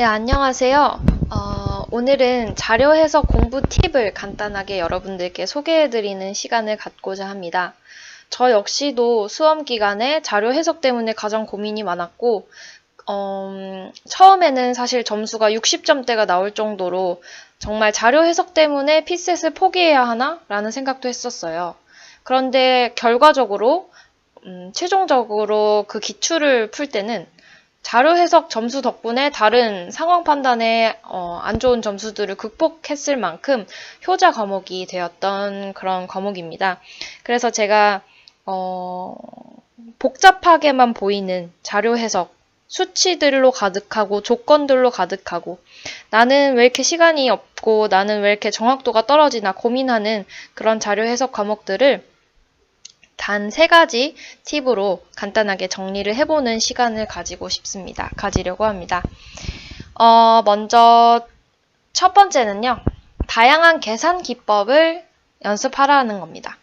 네, 안녕하세요. 어, 오늘은 자료 해석 공부 팁을 간단하게 여러분들께 소개해드리는 시간을 갖고자 합니다. 저 역시도 수험 기간에 자료 해석 때문에 가장 고민이 많았고, 음, 처음에는 사실 점수가 60점대가 나올 정도로 정말 자료 해석 때문에 피셋을 포기해야 하나? 라는 생각도 했었어요. 그런데 결과적으로, 음, 최종적으로 그 기출을 풀 때는 자료 해석 점수 덕분에 다른 상황 판단에 어, 안 좋은 점수들을 극복했을 만큼 효자 과목이 되었던 그런 과목입니다. 그래서 제가 어, 복잡하게만 보이는 자료 해석, 수치들로 가득하고 조건들로 가득하고 나는 왜 이렇게 시간이 없고 나는 왜 이렇게 정확도가 떨어지나 고민하는 그런 자료 해석 과목들을 단 세 가지 팁으로 간단하게 정리를 해보는 시간을 가지고 싶습니다. 가지려고 합니다. 어, 먼저 첫 번째는요. 다양한 계산 기법을 연습하라는 겁니다.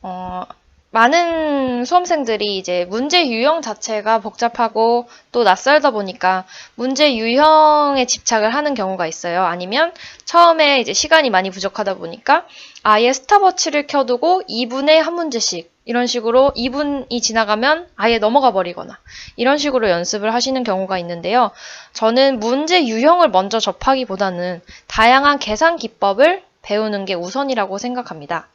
어, 많은 수험생들이 이제 문제 유형 자체가 복잡하고 또 낯설다 보니까 문제 유형에 집착을 하는 경우가 있어요. 아니면 처음에 이제 시간이 많이 부족하다 보니까 아예 스탑워치를 켜두고 2분에 한 문제씩 이런 식으로 2분이 지나가면 아예 넘어가 버리거나 이런 식으로 연습을 하시는 경우가 있는데요. 저는 문제 유형을 먼저 접하기보다는 다양한 계산 기법을 배우는 게 우선이라고 생각합니다.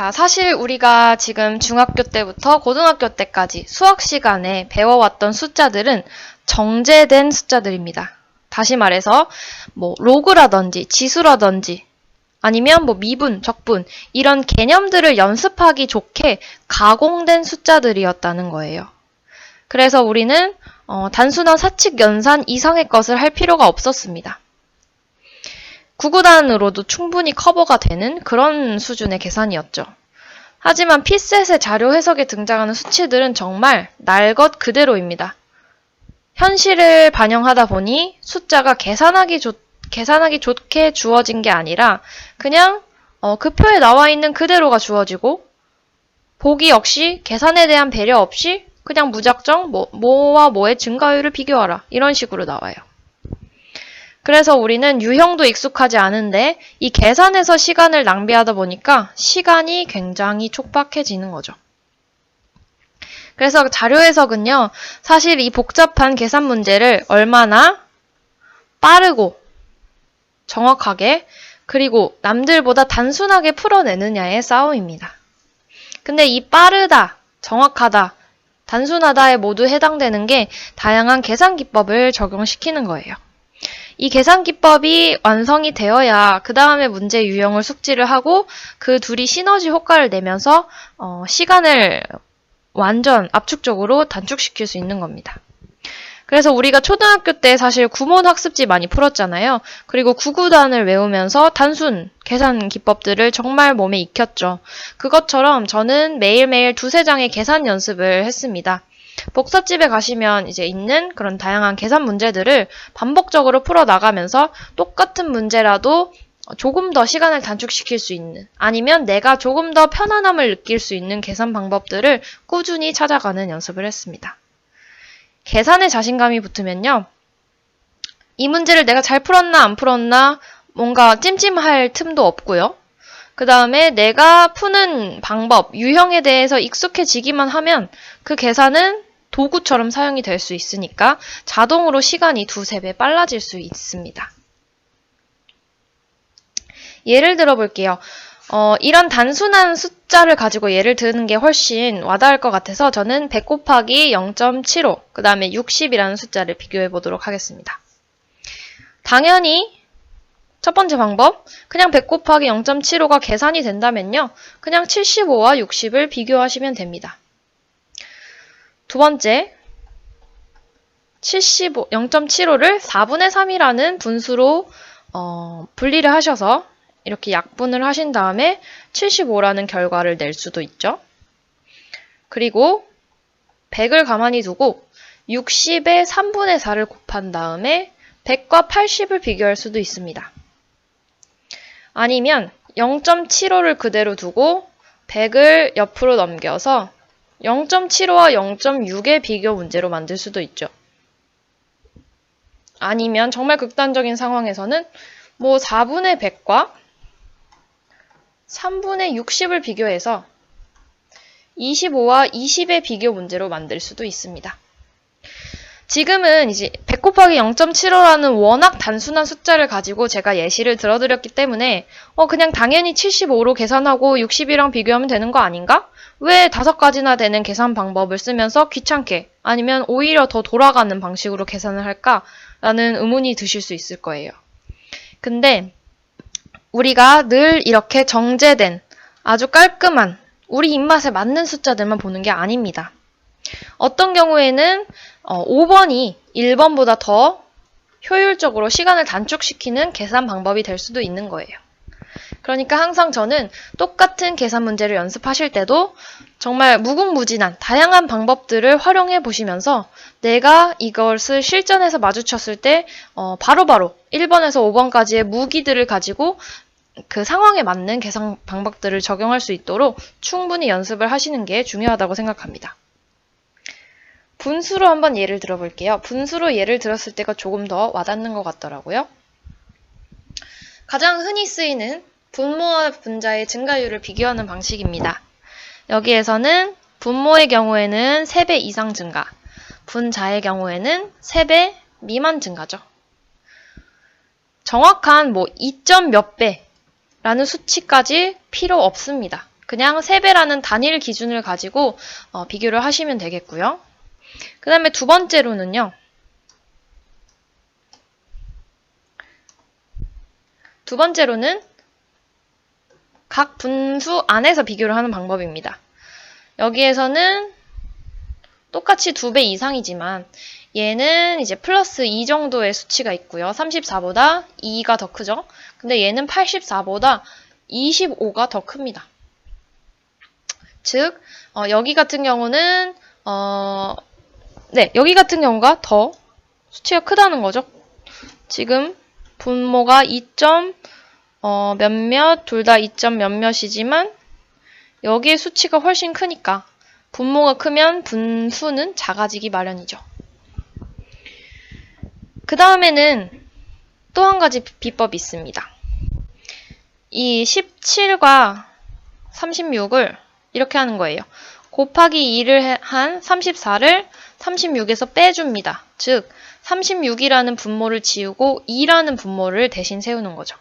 자, 사실 우리가 지금 중학교 때부터 고등학교 때까지 수학 시간에 배워왔던 숫자들은 정제된 숫자들입니다. 다시 말해서 뭐 로그라든지 지수라든지 아니면 뭐 미분, 적분 이런 개념들을 연습하기 좋게 가공된 숫자들이었다는 거예요. 그래서 우리는 어, 단순한 사칙 연산 이상의 것을 할 필요가 없었습니다. 구구단으로도 충분히 커버가 되는 그런 수준의 계산이었죠. 하지만 피셋의 자료 해석에 등장하는 수치들은 정말 날 것 그대로입니다. 현실을 반영하다 보니 숫자가 계산하기 좋, 계산하기 좋게 주어진 게 아니라 그냥 어, 그 표에 나와 있는 그대로가 주어지고 보기 역시 계산에 대한 배려 없이 그냥 무작정 뭐, 뭐와 뭐의 증가율을 비교하라 이런 식으로 나와요. 그래서 우리는 유형도 익숙하지 않은데 이 계산에서 시간을 낭비하다 보니까 시간이 굉장히 촉박해지는 거죠. 그래서 자료 해석은요, 사실 이 복잡한 계산 문제를 얼마나 빠르고 정확하게 그리고 남들보다 단순하게 풀어내느냐의 싸움입니다. 근데 이 빠르다, 정확하다, 단순하다에 모두 해당되는 게 다양한 계산 기법을 적용시키는 거예요. 이 계산 기법이 완성이 되어야 그 다음에 문제 유형을 숙지를 하고 그 둘이 시너지 효과를 내면서 어, 시간을 완전 압축적으로 단축시킬 수 있는 겁니다. 그래서 우리가 초등학교 때 사실 구몬 학습지 많이 풀었잖아요. 그리고 구구단을 외우면서 단순 계산 기법들을 정말 몸에 익혔죠. 그것처럼 저는 매일매일 두세 장의 계산 연습을 했습니다. 복사집에 가시면 이제 있는 그런 다양한 계산 문제들을 반복적으로 풀어 나가면서 똑같은 문제라도 조금 더 시간을 단축시킬 수 있는 아니면 내가 조금 더 편안함을 느낄 수 있는 계산 방법들을 꾸준히 찾아가는 연습을 했습니다. 계산에 자신감이 붙으면요. 이 문제를 내가 잘 풀었나 안 풀었나 뭔가 찜찜할 틈도 없고요. 그 다음에 내가 푸는 방법, 유형에 대해서 익숙해지기만 하면 그 계산은 도구처럼 사용이 될 수 있으니까 자동으로 시간이 두세 배 빨라질 수 있습니다. 예를 들어 볼게요. 어, 이런 단순한 숫자를 가지고 예를 드는 게 훨씬 와닿을 것 같아서 저는 100 곱하기 0.75, 그 다음에 60이라는 숫자를 비교해 보도록 하겠습니다. 당연히 첫 번째 방법, 그냥 100 곱하기 0.75가 계산이 된다면요. 그냥 75와 60을 비교하시면 됩니다. 두 번째, 75, 0.75를 4분의 3이라는 분수로 어, 분리를 하셔서 이렇게 약분을 하신 다음에 75라는 결과를 낼 수도 있죠. 그리고 100을 가만히 두고 60에 3분의 4를 곱한 다음에 100과 80을 비교할 수도 있습니다. 아니면 0.75를 그대로 두고 100을 옆으로 넘겨서 0.75와 0.6의 비교 문제로 만들 수도 있죠. 아니면 정말 극단적인 상황에서는 뭐 4분의 100과 3분의 60을 비교해서 25와 20의 비교 문제로 만들 수도 있습니다. 지금은 이제 100 곱하기 0.75라는 워낙 단순한 숫자를 가지고 제가 예시를 들어드렸기 때문에 어 그냥 당연히 75로 계산하고 60이랑 비교하면 되는 거 아닌가? 왜 다섯 가지나 되는 계산 방법을 쓰면서 귀찮게 아니면 오히려 더 돌아가는 방식으로 계산을 할까 라는 의문이 드실 수 있을 거예요. 근데 우리가 늘 이렇게 정제된 아주 깔끔한 우리 입맛에 맞는 숫자들만 보는 게 아닙니다. 어떤 경우에는 어, 5번이 1번보다 더 효율적으로 시간을 단축시키는 계산 방법이 될 수도 있는 거예요. 그러니까 항상 저는 똑같은 계산 문제를 연습하실 때도 정말 무궁무진한 다양한 방법들을 활용해 보시면서 내가 이것을 실전에서 마주쳤을 때 어, 바로바로 1번에서 5번까지의 무기들을 가지고 그 상황에 맞는 계산 방법들을 적용할 수 있도록 충분히 연습을 하시는 게 중요하다고 생각합니다. 분수로 한번 예를 들어 볼게요. 분수로 예를 들었을 때가 조금 더 와닿는 것 같더라고요. 가장 흔히 쓰이는 분모와 분자의 증가율을 비교하는 방식입니다. 여기에서는 분모의 경우에는 3배 이상 증가, 분자의 경우에는 3배 미만 증가죠. 정확한 뭐 2점 몇 배라는 수치까지 필요 없습니다. 그냥 3배라는 단일 기준을 가지고 어, 비교를 하시면 되겠고요. 그 다음에 두 번째로는요. 두 번째로는 각 분수 안에서 비교를 하는 방법입니다. 여기에서는 똑같이 두 배 이상이지만 얘는 이제 플러스 2 정도의 수치가 있고요. 34보다 2가 더 크죠? 근데 얘는 84보다 25가 더 큽니다. 즉, 어, 여기 같은 경우는, 어, 네, 여기 같은 경우가 더 수치가 크다는 거죠. 지금 분모가 2. 어, 몇몇, 둘 다 2점 몇몇이지만 여기에 수치가 훨씬 크니까 분모가 크면 분수는 작아지기 마련이죠. 그 다음에는 또 한 가지 비법이 있습니다. 이 17과 36을 이렇게 하는 거예요. 곱하기 2를 한 34를 36에서 빼줍니다. 즉, 36이라는 분모를 지우고 2라는 분모를 대신 세우는 거죠.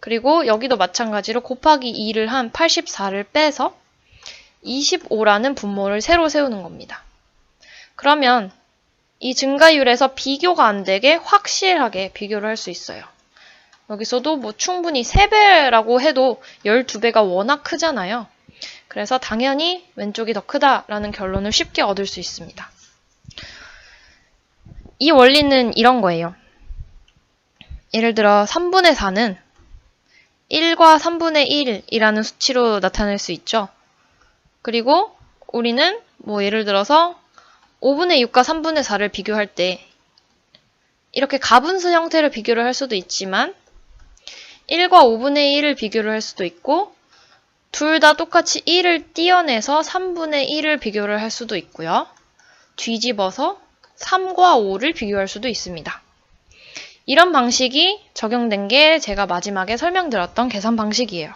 그리고 여기도 마찬가지로 곱하기 2를 한 84를 빼서 25라는 분모를 새로 세우는 겁니다. 그러면 이 증가율에서 비교가 안 되게 확실하게 비교를 할 수 있어요. 여기서도 뭐 충분히 3배라고 해도 12배가 워낙 크잖아요. 그래서 당연히 왼쪽이 더 크다라는 결론을 쉽게 얻을 수 있습니다. 이 원리는 이런 거예요. 예를 들어 3분의 4는 1과 3분의 1이라는 수치로 나타낼 수 있죠. 그리고 우리는 뭐 예를 들어서 5분의 6과 3분의 4를 비교할 때 이렇게 가분수 형태로 비교를 할 수도 있지만 1과 5분의 1을 비교를 할 수도 있고 둘 다 똑같이 1을 띄어내서 3분의 1을 비교를 할 수도 있고요. 뒤집어서 3과 5를 비교할 수도 있습니다. 이런 방식이 적용된 게 제가 마지막에 설명드렸던 계산 방식이에요.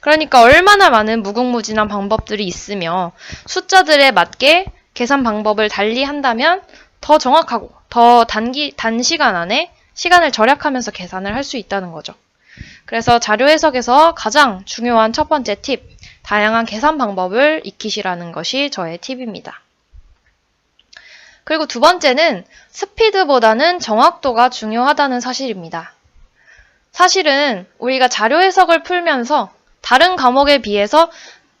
그러니까 얼마나 많은 무궁무진한 방법들이 있으며 숫자들에 맞게 계산 방법을 달리 한다면 더 정확하고 더 단기, 단시간 안에 시간을 절약하면서 계산을 할 수 있다는 거죠. 그래서 자료 해석에서 가장 중요한 첫 번째 팁, 다양한 계산 방법을 익히시라는 것이 저의 팁입니다. 그리고 두 번째는 스피드보다는 정확도가 중요하다는 사실입니다. 사실은 우리가 자료 해석을 풀면서 다른 과목에 비해서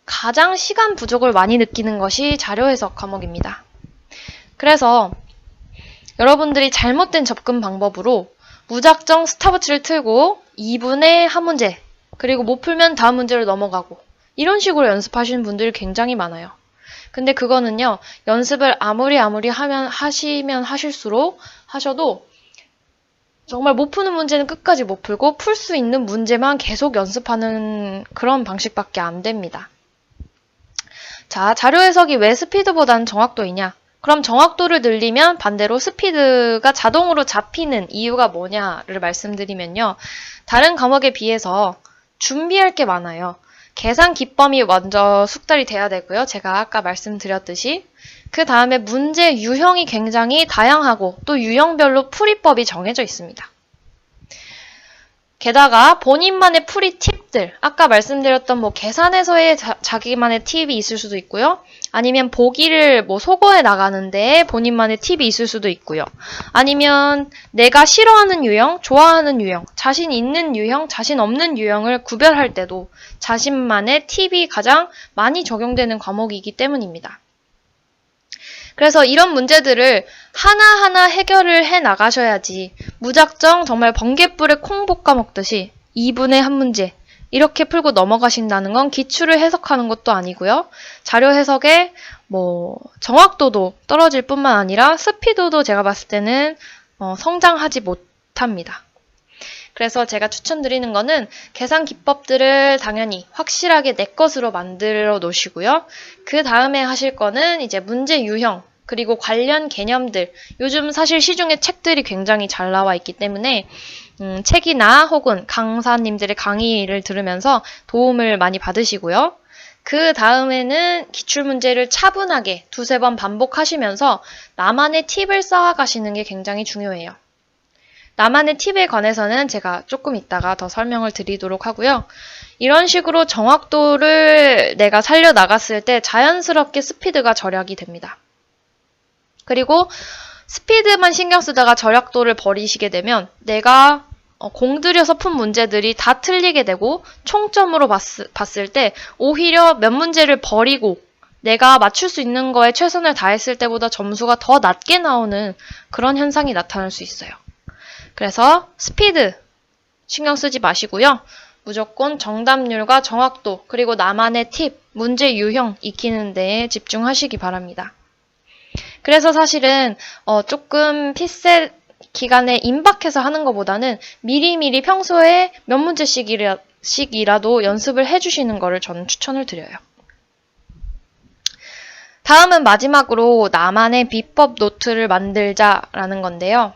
가장 시간 부족을 많이 느끼는 것이 자료 해석 과목입니다. 그래서 여러분들이 잘못된 접근 방법으로 무작정 스타부치를 틀고 2분의 한 문제, 그리고 못 풀면 다음 문제로 넘어가고 이런 식으로 연습하시는 분들이 굉장히 많아요. 근데 그거는요, 연습을 아무리 아무리 하면, 하시면 하실수록 하셔도 정말 못 푸는 문제는 끝까지 못 풀고 풀 수 있는 문제만 계속 연습하는 그런 방식밖에 안 됩니다. 자, 자료 해석이 왜 스피드보다는 정확도이냐? 그럼 정확도를 늘리면 반대로 스피드가 자동으로 잡히는 이유가 뭐냐를 말씀드리면요. 다른 과목에 비해서 준비할 게 많아요. 계산 기법이 먼저 숙달이 돼야 되고요. 제가 아까 말씀드렸듯이. 그 다음에 문제 유형이 굉장히 다양하고 또 유형별로 풀이법이 정해져 있습니다. 게다가 본인만의 풀이 팁 들, 아까 말씀드렸던 뭐 계산에서의 자, 기만의 팁이 있을 수도 있고요. 아니면 보기를 뭐 소거해 나가는데 본인만의 팁이 있을 수도 있고요. 아니면 내가 싫어하는 유형, 좋아하는 유형, 자신 있는 유형, 자신 없는 유형을 구별할 때도 자신만의 팁이 가장 많이 적용되는 과목이기 때문입니다. 그래서 이런 문제들을 하나하나 해결을 해 나가셔야지 무작정 정말 번개불에 콩 볶아 먹듯이 2분의 한 문제 이렇게 풀고 넘어가신다는 건 기출을 해석하는 것도 아니고요. 자료 해석의 뭐 정확도도 떨어질 뿐만 아니라 스피드도 제가 봤을 때는 어, 성장하지 못합니다. 그래서 제가 추천드리는 거는 계산 기법들을 당연히 확실하게 내 것으로 만들어 놓으시고요. 그 다음에 하실 거는 이제 문제 유형, 그리고 관련 개념들. 요즘 사실 시중에 책들이 굉장히 잘 나와 있기 때문에 음, 책이나 혹은 강사님들의 강의를 들으면서 도움을 많이 받으시고요. 그 다음에는 기출문제를 차분하게 두세 번 반복하시면서 나만의 팁을 쌓아가시는 게 굉장히 중요해요. 나만의 팁에 관해서는 제가 조금 이따가 더 설명을 드리도록 하고요. 이런 식으로 정확도를 내가 살려 나갔을 때 자연스럽게 스피드가 절약이 됩니다. 그리고 스피드만 신경 쓰다가 절약도를 버리시게 되면 내가 어, 공들여서 푼 문제들이 다 틀리게 되고 총점으로 봤을 때 오히려 몇 문제를 버리고 내가 맞출 수 있는 거에 최선을 다했을 때보다 점수가 더 낮게 나오는 그런 현상이 나타날 수 있어요. 그래서 스피드 신경 쓰지 마시고요. 무조건 정답률과 정확도 그리고 나만의 팁, 문제 유형 익히는 데에 집중하시기 바랍니다. 그래서 사실은 어, 조금 피셋 기간에 임박해서 하는 것보다는 미리미리 평소에 몇 문제씩이라도 연습을 해주시는 것을 저는 추천을 드려요. 다음은 마지막으로 나만의 비법 노트를 만들자라는 건데요.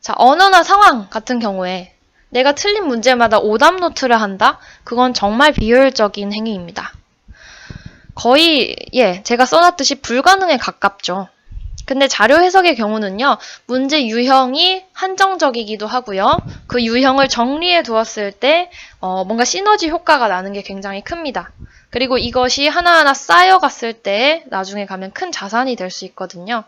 자, 언어나 상황 같은 경우에 내가 틀린 문제마다 오답 노트를 한다? 그건 정말 비효율적인 행위입니다. 거의, 예, 제가 써놨듯이 불가능에 가깝죠. 근데 자료 해석의 경우는요, 문제 유형이 한정적이기도 하고요. 그 유형을 정리해 두었을 때, 어, 뭔가 시너지 효과가 나는 게 굉장히 큽니다. 그리고 이것이 하나하나 쌓여갔을 때 나중에 가면 큰 자산이 될 수 있거든요.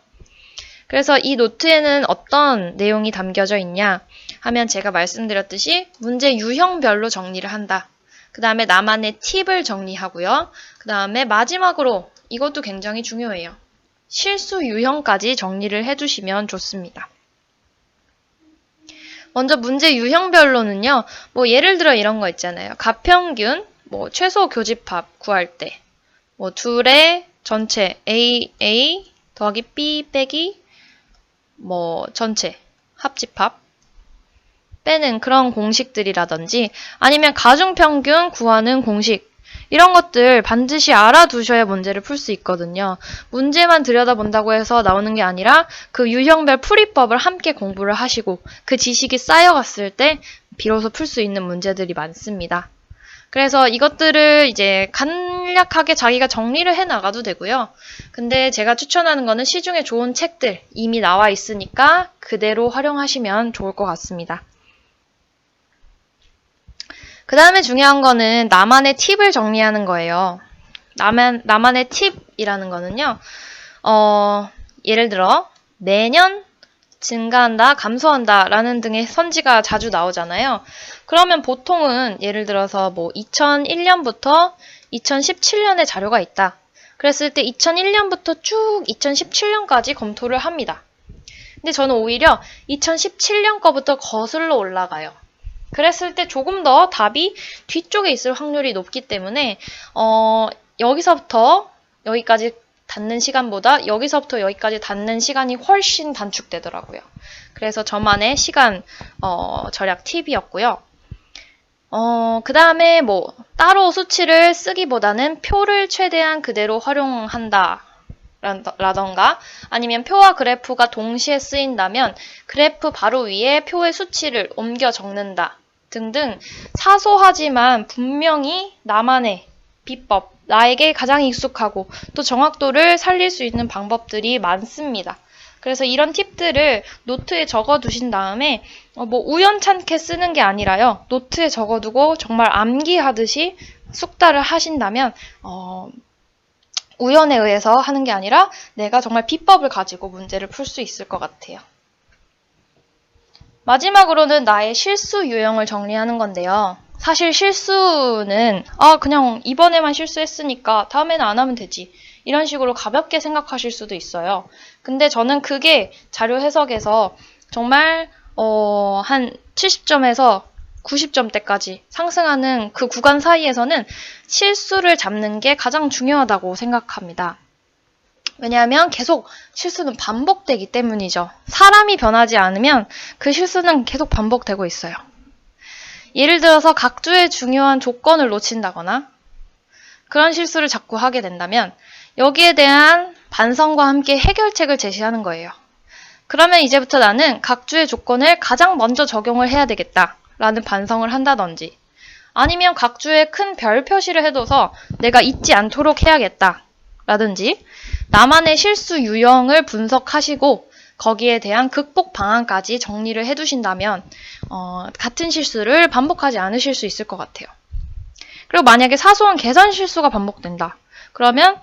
그래서 이 노트에는 어떤 내용이 담겨져 있냐 하면 제가 말씀드렸듯이 문제 유형별로 정리를 한다. 그 다음에 나만의 팁을 정리하고요. 그 다음에 마지막으로 이것도 굉장히 중요해요. 실수 유형까지 정리를 해주시면 좋습니다. 먼저 문제 유형별로는요. 뭐 예를 들어 이런 거 있잖아요. 가평균, 뭐 최소 교집합 구할 때, 뭐 둘의 전체 A A 더하기 B 빼기 뭐 전체 합집합 빼는 그런 공식들이라든지 아니면 가중평균 구하는 공식 이런 것들 반드시 알아두셔야 문제를 풀 수 있거든요. 문제만 들여다본다고 해서 나오는 게 아니라 그 유형별 풀이법을 함께 공부를 하시고 그 지식이 쌓여갔을 때 비로소 풀 수 있는 문제들이 많습니다. 그래서 이것들을 이제 간략하게 자기가 정리를 해 나가도 되고요. 근데 제가 추천하는 거는 시중에 좋은 책들 이미 나와 있으니까 그대로 활용하시면 좋을 것 같습니다. 그 다음에 중요한 거는 나만의 팁을 정리하는 거예요. 나만, 나만의 팁이라는 거는요, 어, 예를 들어, 내년 증가한다, 감소한다 라는 등의 선지가 자주 나오잖아요. 그러면 보통은 예를 들어서 뭐 2001년부터 2017년의 자료가 있다. 그랬을 때 2001년부터 쭉 2017년까지 검토를 합니다. 근데 저는 오히려 2017년 거부터 거슬러 올라가요. 그랬을 때 조금 더 답이 뒤쪽에 있을 확률이 높기 때문에 어, 여기서부터 여기까지 닿는 시간보다 여기서부터 여기까지 닿는 시간이 훨씬 단축되더라고요. 그래서 저만의 시간 어, 절약 팁이었고요. 어, 그 다음에 뭐 따로 수치를 쓰기보다는 표를 최대한 그대로 활용한다. 라던가 아니면 표와 그래프가 동시에 쓰인다면 그래프 바로 위에 표의 수치를 옮겨 적는다 등등 사소하지만 분명히 나만의 비법, 나에게 가장 익숙하고 또 정확도를 살릴 수 있는 방법들이 많습니다. 그래서 이런 팁들을 노트에 적어 두신 다음에 어, 뭐 우연찮게 쓰는 게 아니라요. 노트에 적어 두고 정말 암기하듯이 숙달을 하신다면 어, 우연에 의해서 하는 게 아니라 내가 정말 비법을 가지고 문제를 풀 수 있을 것 같아요. 마지막으로는 나의 실수 유형을 정리하는 건데요. 사실 실수는 아 그냥 이번에만 실수했으니까 다음에는 안 하면 되지 이런 식으로 가볍게 생각하실 수도 있어요. 근데 저는 그게 자료 해석에서 정말 어, 한 70점에서 90점대까지 상승하는 그 구간 사이에서는 실수를 잡는 게 가장 중요하다고 생각합니다. 왜냐하면 계속 실수는 반복되기 때문이죠. 사람이 변하지 않으면 그 실수는 계속 반복되고 있어요. 예를 들어서 각주의 중요한 조건을 놓친다거나 그런 실수를 자꾸 하게 된다면 여기에 대한 반성과 함께 해결책을 제시하는 거예요. 그러면 이제부터 나는 각주의 조건을 가장 먼저 적용을 해야 되겠다. 라는 반성을 한다든지 아니면 각주에 큰 별 표시를 해둬서 내가 잊지 않도록 해야겠다. 라든지 나만의 실수 유형을 분석하시고 거기에 대한 극복 방안까지 정리를 해두신다면 어, 같은 실수를 반복하지 않으실 수 있을 것 같아요. 그리고 만약에 사소한 계산 실수가 반복된다. 그러면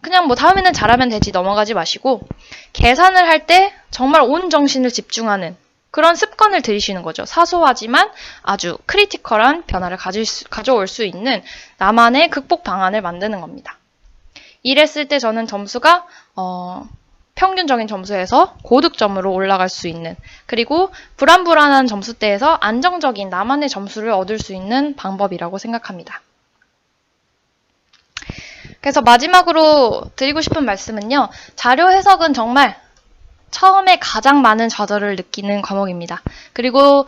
그냥 뭐 다음에는 잘하면 되지 넘어가지 마시고 계산을 할 때 정말 온 정신을 집중하는 그런 습관을 들이시는 거죠. 사소하지만 아주 크리티컬한 변화를 수, 가져올 수 있는 나만의 극복 방안을 만드는 겁니다. 이랬을 때 저는 점수가 어, 평균적인 점수에서 고득점으로 올라갈 수 있는 그리고 불안불안한 점수대에서 안정적인 나만의 점수를 얻을 수 있는 방법이라고 생각합니다. 그래서 마지막으로 드리고 싶은 말씀은요. 자료 해석은 정말 처음에 가장 많은 좌절을 느끼는 과목입니다. 그리고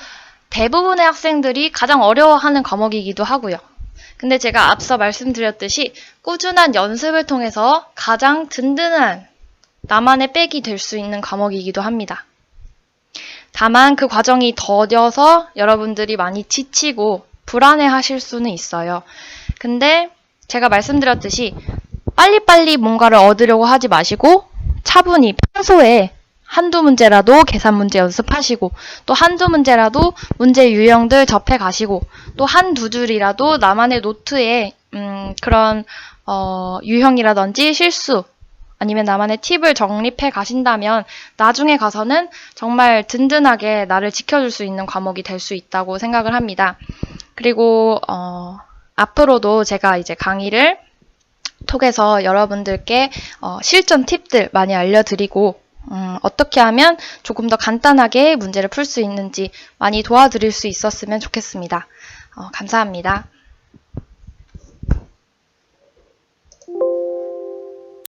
대부분의 학생들이 가장 어려워하는 과목이기도 하고요. 근데 제가 앞서 말씀드렸듯이 꾸준한 연습을 통해서 가장 든든한 나만의 백이 될 수 있는 과목이기도 합니다. 다만 그 과정이 더뎌서 여러분들이 많이 지치고 불안해 하실 수는 있어요. 근데 제가 말씀드렸듯이 빨리빨리 뭔가를 얻으려고 하지 마시고 차분히 평소에 한두 문제라도 계산 문제 연습하시고 또 한두 문제라도 문제 유형들 접해 가시고 또 한두 줄이라도 나만의 노트에 음, 그런 어, 유형이라든지 실수 아니면 나만의 팁을 정립해 가신다면 나중에 가서는 정말 든든하게 나를 지켜줄 수 있는 과목이 될 수 있다고 생각을 합니다. 그리고 어, 앞으로도 제가 이제 강의를 통해서 여러분들께 어, 실전 팁들 많이 알려드리고 음, 어떻게 하면 조금 더 간단하게 문제를 풀 수 있는지 많이 도와드릴 수 있었으면 좋겠습니다. 어, 감사합니다.